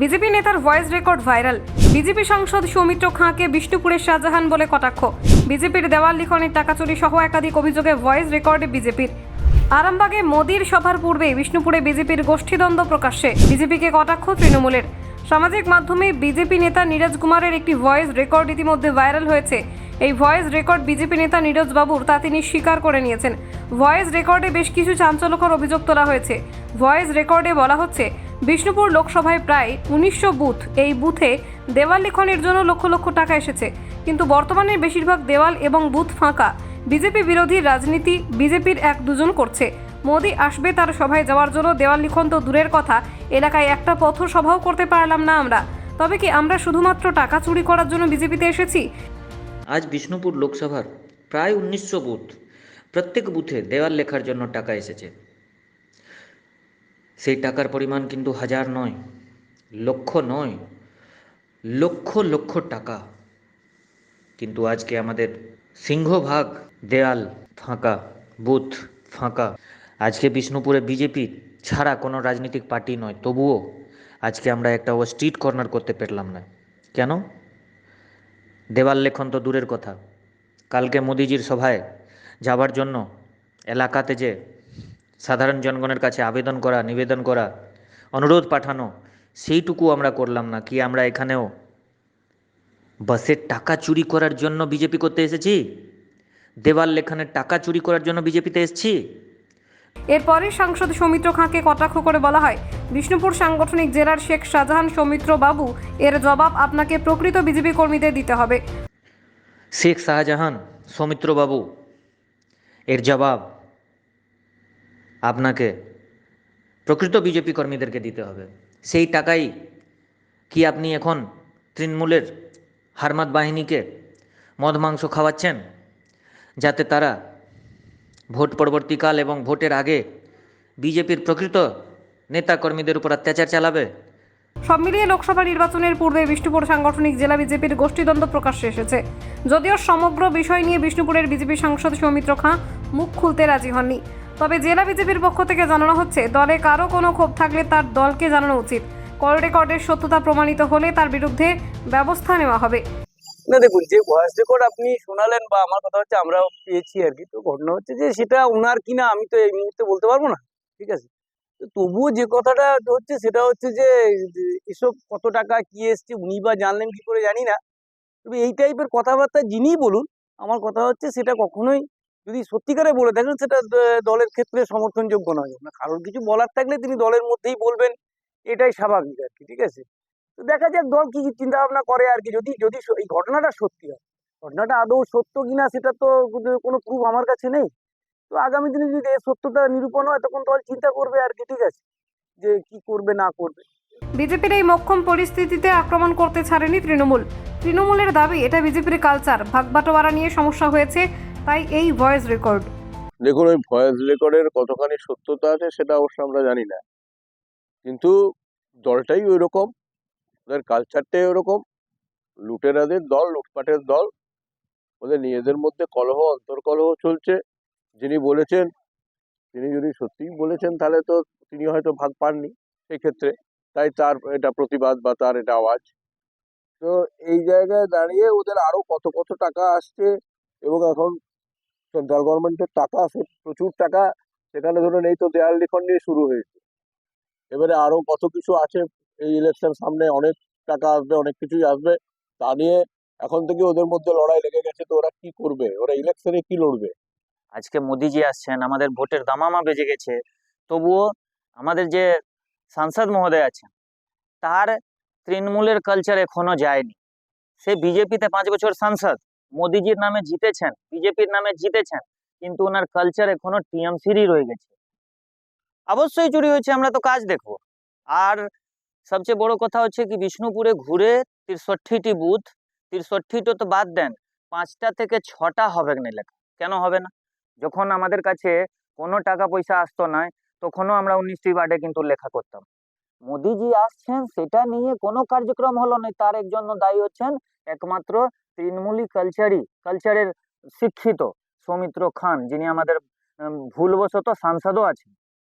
BJP নেতার voice record viral BJP সাংসদ সৌমিত্র খাঁকে বিষ্ণুপুরের শাহজাহান বলে কটাক্ষ। বিজেপির দেওয়াল লিখনের টাকা চুরি সহ একাধিক অভিযোগে ভয়েস রেকর্ডে বিজেপির। আরামবাগে মোদির সভার পূর্বে বিষ্ণুপুরে বিজেপির গোষ্ঠীদ্বন্দ্ব প্রকাশ্যে। বিজেপিকে কটাক্ষ তৃণমূলের। সামাজিক মাধ্যমে বিজেপি নেতা নীরজ কুমারের একটি ভয়েস রেকর্ড ইতিমধ্যে ভাইরাল হয়েছে। এই ভয়েস রেকর্ড বিজেপি নেতা নীরজ বাবুর তা তিনি স্বীকার করে নিয়েছেন। ভয়েস রেকর্ডে বেশ কিছু চাঞ্চল্যকর অভিযোগ তোলা হয়েছে। ভয়েস রেকর্ডে বলা হচ্ছে বিষ্ণুপুর লোকসভায় প্রায় উনিশশো বুথ। এই বুথে দেওয়াল লিখনের জন্য লক্ষ লক্ষ টাকা এসেছে। কিন্তু বর্তমানে বেশিরভাগ দেওয়াল এবং বুথ ফাঁকা। বিজেপি বিরোধী রাজনীতি বিজেপির এক দুজন করছে। মোদি আসবে তার সভায় যাওয়ার জন্য দেওয়াল লিখন তো দূরের কথা। এলাকায় একটা পথসভাও করতে পারলাম না আমরা। তবে কি আমরা শুধুমাত্র টাকা চুরি করার জন্য বিজেপিতে এসেছি? আজ বিষ্ণুপুর লোকসভার প্রায় উনিশশো বুথ। প্রত্যেক বুথে দেওয়াল লেখার জন্য টাকা এসেছে। সেই টাকার পরিমাণ কিন্তু হাজার নয়, লক্ষ নয়, লক্ষ লক্ষ টাকা। কিন্তু আজকে আমাদের সিংহভাগ, দেয়াল ফাঁকা, বুথ ফাঁকা। আজকে বিষ্ণুপুরে বিজেপি ছাড়া কোনো রাজনৈতিক পার্টি নয়, তবুও আজকে আমরা একটা ও স্ট্রিট কর্নার করতে পারলাম না। কেন? দেওয়াল লেখন তো দূরের কথা। কালকে মোদিজির সভায় যাবার জন্য এলাকাতে যে সাধারণ জনগণের কাছে আবেদন করা নিবেদন করা অনুরোধ পাঠানো সেইটুকু আমরা করলাম না। কি আমরা এখানেও বাসের টাকা চুরি করার জন্য বিজেপি করতে এসেছি? দেওয়াল লেখানের টাকা চুরি করার জন্য বিজেপিতে এসেছি? এরপরে সাংসদ সৌমিত্র খাঁকে কটাক্ষ করে বলা হয় বিষ্ণুপুর সাংগঠনিক জেলার শেখ শাহজাহান সৌমিত্র বাবু এর জবাব আপনাকে প্রকৃত বিজেপি কর্মীদের দিতে হবে। শেখ শাহজাহান সৌমিত্রবাবু এর জবাব আপনাকে প্রকৃত বিজেপি কর্মীদেরকে দিতে হবে। সেই টাকাই কি আপনি এখন তৃণমূলের হারমাত বাহিনীকে মদ মাংস খাওয়াচ্ছেন? যাতে তারা ভোট পরবর্তীকাল এবং ভোটের আগে বিজেপির প্রকৃত নেতা কর্মীদের উপর অত্যাচার চালাবে? সব মিলিয়ে লোকসভা নির্বাচনের পূর্বে বিষ্ণুপুর সাংগঠনিক জেলা বিজেপির গোষ্ঠীদ্বন্দ্ব প্রকাশ্যে এসেছে। যদিও সমগ্র বিষয় নিয়ে বিষ্ণুপুরের বিজেপি সাংসদ সৌমিত্র খাঁ মুখ খুলতে রাজি হননি। তবে জেলা বিজেপির পক্ষ থেকে জানানো হচ্ছে, দলে কারও কোনো ক্ষোভ থাকলে তার দলকে জানানো উচিত। কল রেকর্ডের সত্যতা প্রমাণিত হলে তার বিরুদ্ধে ব্যবস্থা নেওয়া হবে। না, দেখুন, যে ভয়েস রেকর্ড আপনি শোনালেন বা আমার কথা হচ্ছে আমরাও পেয়েছি আর কি, তো ঘটনা হচ্ছে যে সেটা ওনার কিনা আমি তো এই মুহূর্তে বলতে পারব না, ঠিক আছে? তবুও যে কথাটা হচ্ছে সেটা হচ্ছে যে, এসব কত টাকা, কি এসছে, উনি বা জানলেন কি করে জানি না। তবে এই টাইপের কথাবার্তা যিনিই বলুন, আমার কথা হচ্ছে সেটা কখনোই যদি সত্যিকারে বলে থাকেন সেটা দলের ক্ষেত্রে সমর্থনযোগ্য নয়। না, কারোর কিছু বলার থাকলে তিনি দলের মধ্যেই বলবেন, এটাই স্বাভাবিক আর কি, ঠিক আছে? তো দেখা যাক দল কি চিন্তা ভাবনা করে আর কি, যদি যদি এই ঘটনাটা সত্যি হয়। ঘটনাটা আদৌ সত্য কিনা সেটা তো কোনো- প্রুফ আমার কাছে নেই। তো আগামী দিনে যদি এর সত্যতা নিরূপণ হয়, তখন দল চিন্তা করবে আর কি, ঠিক আছে? যে কি করবে, না করবে। বিজেপির এই মক্ষম পরিস্থিতিতে আক্রমণ করতে ছাড়েনি তৃণমূল। তৃণমূলের দাবি, এটা বিজেপির কালচার ভাগবাটোয়ারা নিয়ে সমস্যা হয়েছে। তাই এই ভয়েস রেকর্ড দেখুন, ওই ভয়েস রেকর্ডের কতখানি সত্যতা আছে সেটা অবশ্য আমরা জানি না। কিন্তু দলটাই ওই রকম ওদের কালচারটাই ওরকম, লুটেরাদের দল, লুটপাটের দল, ওদের নিজেদের মধ্যে কলহ, অন্তর্কলহ চলছে। যিনি বলেছেন, তিনি যদি সত্যিই বলেছেন, তাহলে তো তিনি হয়তো ভাগ পাননি সেক্ষেত্রে তাই তার এটা প্রতিবাদ বা তার এটা আওয়াজ। তো এই জায়গায় দাঁড়িয়ে ওদের আরও কত কত টাকা আসছে এবং এখন সেন্ট্রাল গভর্নমেন্টের টাকা সে প্রচুর টাকা, সেখানে ধরুন এই তো দেয়াল লিখন নিয়ে শুরু হয়েছে। এবারে আরও কত কিছু আছে, এই ইলেকশন সামনে অনেক টাকা আসবে, অনেক কিছুই আসবে, তা নিয়ে এখন থেকে ওদের মধ্যে লড়াই লেগে গেছে, তো ওরা কি করবে? ওরা ইলেকশনে কি লড়বে? আজকে মোদিজি আসছেন, আমাদের ভোটের দামামা বেজে গেছে, তবুও আমাদের যে সাংসদ মহোদয় আছেন, তার তৃণমূলের কালচার এখনও যায়নি। সে বিজেপিতে পাঁচ বছর সাংসদ মোদিজির নামে জিতেছেন, বিজেপির নামে জিতেছেন, কিন্তু ওনার কালচার এখনও টিএমসিরই রয়ে গেছে। অবশ্যই চুরি হয়েছে, আমরা তো কাজ দেখব। আর সবচেয়ে বড় কথা হচ্ছে কি, বিষ্ণুপুরে ঘুরে তিরষট্টিটি বুথ, তিরষট্টিটা তো বাদ দেন, পাঁচটা থেকে ছটা হবে না লেখা কেন হবে না? যখন আমাদের কাছে কোনো টাকা পয়সা আসতো না, তখনও আমরা উনিশটি ওয়ার্ডে কিন্তু লেখা করতাম। মোদিজি আসছেন, সেটা নিয়ে কোনো কার্যক্রম হলো না, তার একজন দায়ী হচ্ছেন একমাত্র তৃণমূলী কালচারই কালচারের শিক্ষিত সৌমিত্র খান যিনি আমাদের ভুলবশত সাংসদও আছেন।